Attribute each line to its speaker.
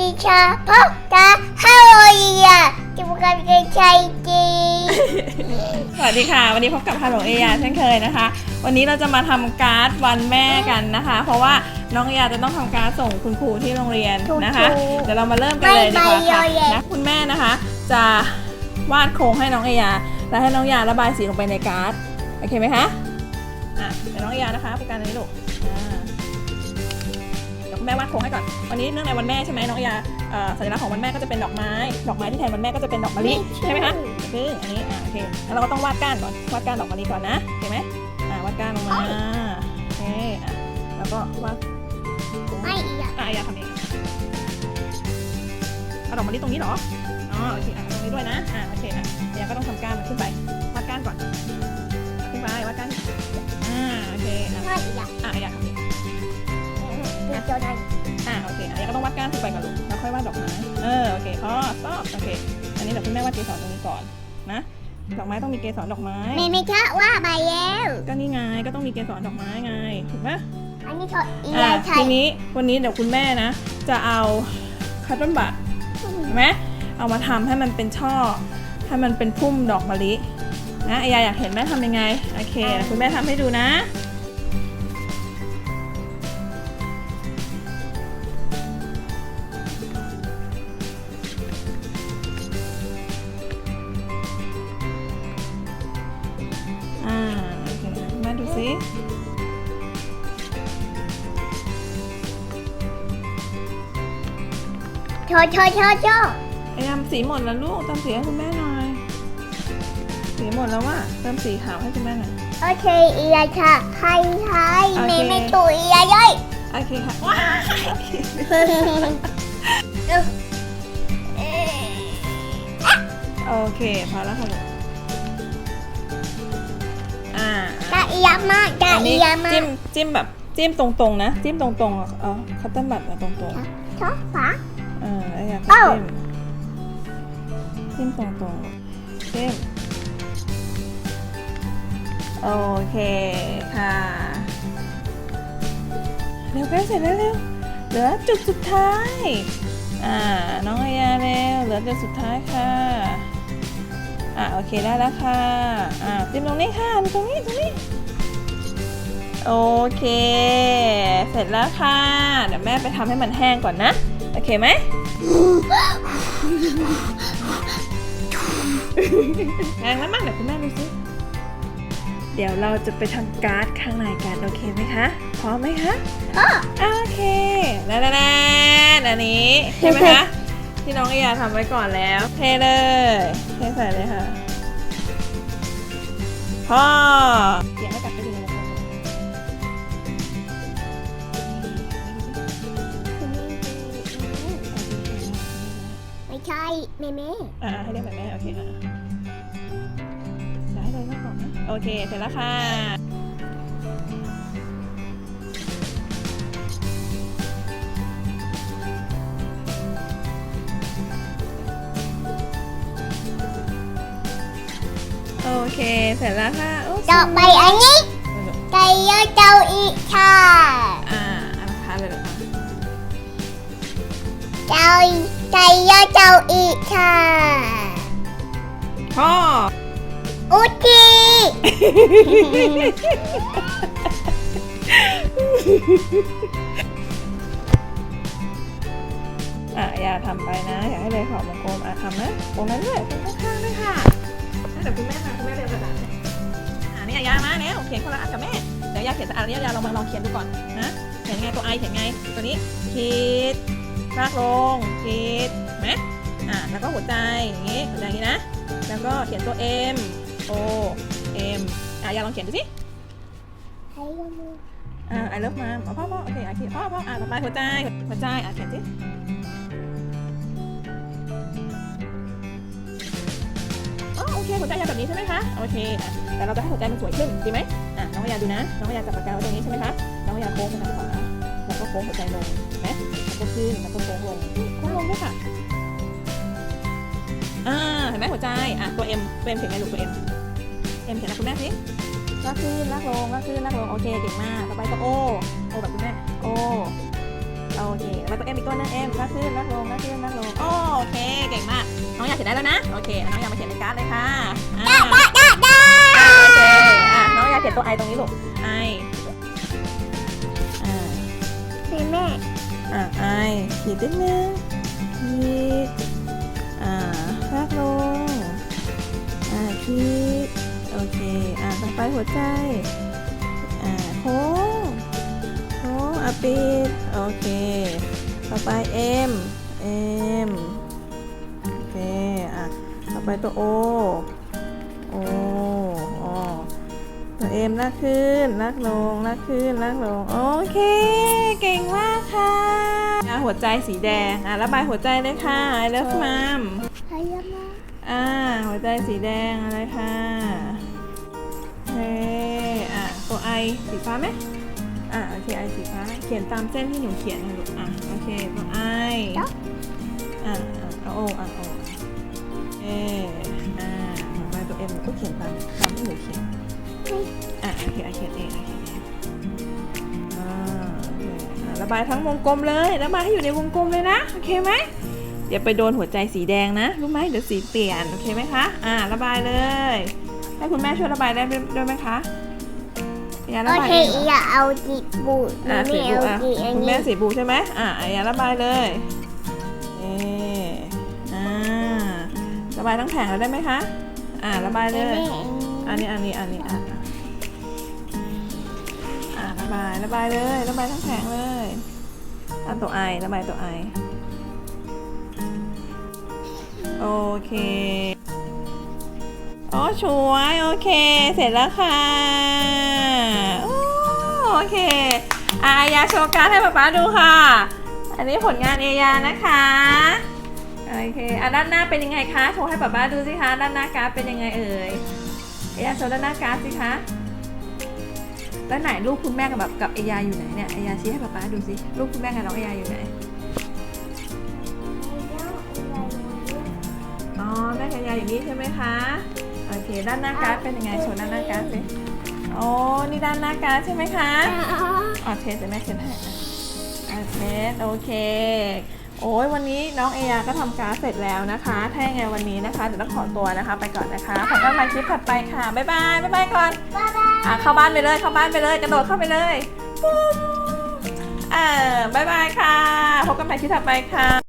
Speaker 1: ดีค่ะพ่อตาฮัลโหลยาจะมากันกันใจดี
Speaker 2: สวัสดีค่ะ วันนี้พบกับฮัลโหลเอยาเช่นเคยนะคะ วันนี้เราจะมาทำการ์ดวันแม่กันนะคะ เพราะว่าน้องเอยาจะต้องทำการ์ดส่งคุณครูที่โรงเรียนนะคะ เดี๋ยวเรามาเริ่มกันเลยดีกว่าค่ะนะคุณแม่นะคะ จะวาดโครงให้น้องเอยาแล้วให้น้องเอยาระบายสีลงไปในการ์ดโอเคไหมคะอะเดี๋ยวน้องเอยานะคะโฟกัสอันนี้ลูกอ่า เดี๋ยวคุณแม่วาดโครงให้ก่อน วันนี้เนื่องในวันแม่ใช่ไหมน้องเอยาเอ่อสัญลักษณ์ของวันแม่ก็จะเป็นดอกไม้ ดอกไม้ที่แทนวันแม่ก็จะเป็นดอกมะลิใช่ไหมคะซึ่งอันนี้อ่าโอเคแล้วเราก็ต้องวาดก้านก่อนวาดก้านดอกมะลิก่อนนะโอเคไหมอ่าวาดก้านลงมาโอเคอะแล้วก็วาด
Speaker 1: ไม่อยาก
Speaker 2: อะอย่าทำเองเอาดอกมะลิตรงนี้เหรออ๋อโอเคอะตรงนี้ด้วยนะอ่าโอเคอะเดี๋ยวก็ต้องทำก้านมันขึ้นไปวาดก้านก่อนขึ้นไปวาดก้าน ออโอเคพอสต็อปโอเค อันนี้เดี๋ยวคุณแม่วาดเกสรตรงนี้ก่อนนะ ดอกไม้ต้องมีเกสรดอกไม้
Speaker 1: ไม่ไม่ค่ะว่าไปแล้ว
Speaker 2: ก็นี่ไงก็ต้องมีเกสรดอกไม้ไงถูกไหม
Speaker 1: อันนี้ก็อี
Speaker 2: อะ
Speaker 1: ยาไท
Speaker 2: ที
Speaker 1: ย
Speaker 2: นี้วันนี้เดี๋ยวคุณแม่นะ จะเอาคัตเติ้ลบัตเห็นไหมเอามาทำให้มันเป็นช่อ ให้มันเป็นพุ่มดอกมะลินะไอยาอยากเห็นแม่ทำยังไงโอเคเดี๋ยวคุณแม่ทำให้ดูนะ ดูสิ
Speaker 1: โชว์โชว์โชว์โชว์
Speaker 2: ไอยามสีหมดแล้วลูกเติมสีให้คุณแม่หน่อย สีหมดแล้วว่ะเติมสีขาวให้คุณแม่หน่อย
Speaker 1: โอเคอียาค่ะไทยไทย
Speaker 2: โอเค
Speaker 1: ไม่ไม่ตัวอียาย่อย
Speaker 2: โอเคค่ะว้ายโอเคพอแล้วค่ะลูก อี
Speaker 1: ยามากกะ
Speaker 2: อัน
Speaker 1: อี
Speaker 2: นี้
Speaker 1: ยามา
Speaker 2: จิ้
Speaker 1: ก
Speaker 2: มจิ้มแบบจิ้มตรงๆนะ จิ้มตรงๆอะเออคัตเติ้ลบัตมาตรง
Speaker 1: ชอบปะ
Speaker 2: ๆเออแล้วอยาก
Speaker 1: เอ้า
Speaker 2: จิ้มจิ้มตรงๆจิ้มโอเคค่ะเร็วใกล้เสร็จแล้วเร็วเหลือจุดสุดท้ายอ่าน้องอายาเร็วเหลือจุดสุดท้ายค่ะอ่าโอเคได้แล้วค่ะอ่าจิ้มตรงนี้ค่ะตรงนี้ตรงนี้ โอเค เสร็จแล้วค่ะ เดี๋ยวแม่ไปทำให้มันแห้งก่อนนะ โอเคไหมแรงแล้วมั้งเดี๋ยวคุณแม่ดูสิ เดี๋ยวเราจะไปทำการ์ดข้างในกันโอเคไหมคะ พร้อมไหมคะ
Speaker 1: พ่อ
Speaker 2: โอเคแน่แน่แน่อันนี้ใช่ไหมคะ ที่น้องอยาทำไว้ก่อนแล้ว เทเลยเทใส่เลยค่ะพ่อเสียงให้กลับ ใช่
Speaker 1: แม่แม่
Speaker 2: อ่าให้เรียกแบบแม่โอเคอะเดี๋ยวให้เลยก่อนนะโอเคเสร็จแล้วค่ะโอเคเสร็จแล้วค่ะโอ้
Speaker 1: ต่อไปอันนี้ไก่ย่อยเจ้าอีกค่ะ
Speaker 2: อ่าอันนะคะเลยเหรอคะ
Speaker 1: เจ้า ไก่ย่อยเจ้าอีกค่ะ
Speaker 2: พ่อ
Speaker 1: อุจิ
Speaker 2: อะอย่าทำไปนะ อย่าให้เลยขอบวงกลมอะทำนะตรงนั้นด้วยตรงข้างๆด้วยค่ะเดี๋ยวคุณแม่มาคุณแม่เรียนกระดาษเนี่ยอ่านี่ยามาเนี่ยเขียนคนละอันกับแม่เดี๋ยวยาเขียนอันนี้ยาลองมาลองเขียนดูก่อนนะเขียนไงตัวไอเขียนไงตัวนี้ขีด ลากลงขีดไหมอ่าแล้วก็หัวใจอย่างงี้หัวใจอย่างงี้นะ แล้วก็เขียนตัว M O M อะยากลองเขียนดูสิ
Speaker 1: ใช้มือ
Speaker 2: อ่า I love mom พ่อพ่อโอเคอะเขียนพ่อพ่ออะต่อไปหัวใจหัวใจอะเขียนสิอ๋อโอเคหัวใจยาวแบบนี้ใช่ไหมคะโอเคแต่เราจะให้หัวใจมันสวยขึ้นดีไหมอะน้องพยาดูนะน้องพยาจับปากกาไว้ตรงนี้ใช่ไหมคะน้องพยาโค้งไปทางขวาแล้วก็โค้งหัวใจลง ก็ขึ้นแล้วก็โค้งลงโค้งลงด้วยค่ะอ่าเห็นไหมหัวใจอะตัว M ตัว M เขียนไงลูกตัว M M เขียนนะคุณแม่สิลากขึ้นลากลงลากขึ้นลากลงโอเคเก่งมากต่อไปก็ O O แบบคุณแม่ O O โอเคแล้วตัวเอ็มอีกตัวหนึงเอ็มลากขึ้นลากลงลากขึ้นลากลงโอเคเก่งมากน้องอยากเขียนได้แล้วนะโอเคน้องอยากมาเขียนในการ์ดเลยค่ะอ่า
Speaker 1: ได้ได้ได้
Speaker 2: โอเคอะน้องอยากเขียนตัวไอตรงนี้ลูกไออ่ ขีดนิดนึงขีดอ่าลากลงอ่าขีดโอเคอ่าต่อไปหัวใจอ่าโค้งโค้งอะปิดโอเค ต่อไปเอ็มเอ็มโอเคอะต่อไปตัวโอ มลากขึ้นลากลงลากขึ้นลากลง โอเค เก่งมากค่ะอะหัวใจสีแดงอะระบายหัวใจเลยค่ะ I love mom
Speaker 1: ใครยังมา
Speaker 2: อ่าหัวใจสีแดงอะไรค่ะเฮ้อะตัวไอสีฟ้าไหมอะโอเคไอสีฟ้าเขียนตามเส้นที่หนูเขียนนะลูกอะโอเคตัวไออะอะเอาโออะโอเออ่าต่อไปตัวเอ็มก็เขียนตามตามที่หนูเขียน อะโอเคไอเขียนเองไอเขียนเองอ่าโอเคอะระบายทั้งวงกลมเลยระบายให้อยู่ในวงกลมเลยนะโอเคไหมอย่าไปโดนหัวใจสีแดงนะรู้ไหมเดี๋ยวสีเปลี่ยนโอเคไหมคะอ่าระบายเลย ให้คุณแม่ช่วยระบายได้ด้วยไหมคะอย่าระ
Speaker 1: โอบา
Speaker 2: ย
Speaker 1: เค
Speaker 2: เองเหรอ
Speaker 1: อย่าเอาจีบบูด
Speaker 2: อ่า
Speaker 1: ไม่
Speaker 2: สีบู
Speaker 1: เอา
Speaker 2: อะ
Speaker 1: จีอัน
Speaker 2: คุณ
Speaker 1: นี้
Speaker 2: แม่สีบูใช่ไหมอ่าอย่าระบายเลยเอออ่าระบายทั้งแผงแล้วได้ไหมคะอ่าระบายเลยอันนี้อันนี้อันนี้อะอ่าระ บายระบายเลย ระบายทั้งแผงเลยอะตัวไอระบายตัวไอโอเคโอ้สวยโอเค เสร็จแล้วค่ะโอเคอายาโชว์การให้ป๊าป๊าดูค่ะ อันนี้ผลงานเอยานะคะโอเคอะด้านหน้าเป็นยังไงคะโชว์ให้ป๊าป๊าดูสิคะด้านหน้าการ์ดเป็นยังไงเอ่ยเอยาโชว์ด้านหน้าการ์ดสิคะ ด้านไหนรูปคุณแม่กับแบบกับเอยาอยู่ไหนเนี่ยเอยาชี้ให้ป๊าป๊าดูสิรูปคุณแม่กับน้องเอยาอยู่ไหนอ๋อแม่ขยายอย่างนี้ใช่ไหมคะโอเค ด้านหน้าการ์ดเป็นยังไงโชว์ด้านหน้าการ์ดสิโอ้นี่ด้านหน้าการ์ดใช่ไหมคะอ๋อเทสเดี๋ยวแม่เช็ดให้อะอะเทสโอเคโอ้ยวันนี้น้องเอยาก็ทำการ์ดเสร็จแล้วนะคะ ถ้ายังไงวันนี้นะคะเดี๋ยวต้องขอตัวนะคะ ไปก่อนนะคะพบกันใหม่คลิปถัดไปค่ะ บ๊ายบาย บ๊ายบายก่อน
Speaker 1: บ๊ายบาย
Speaker 2: อะเข้าบ้านไปเลยเข้าบ้านไปเลย กระโดดเข้าไปเลยปุ้มเออบายบายค่ะพบกันใหม่ที่ถัดไปค่ะ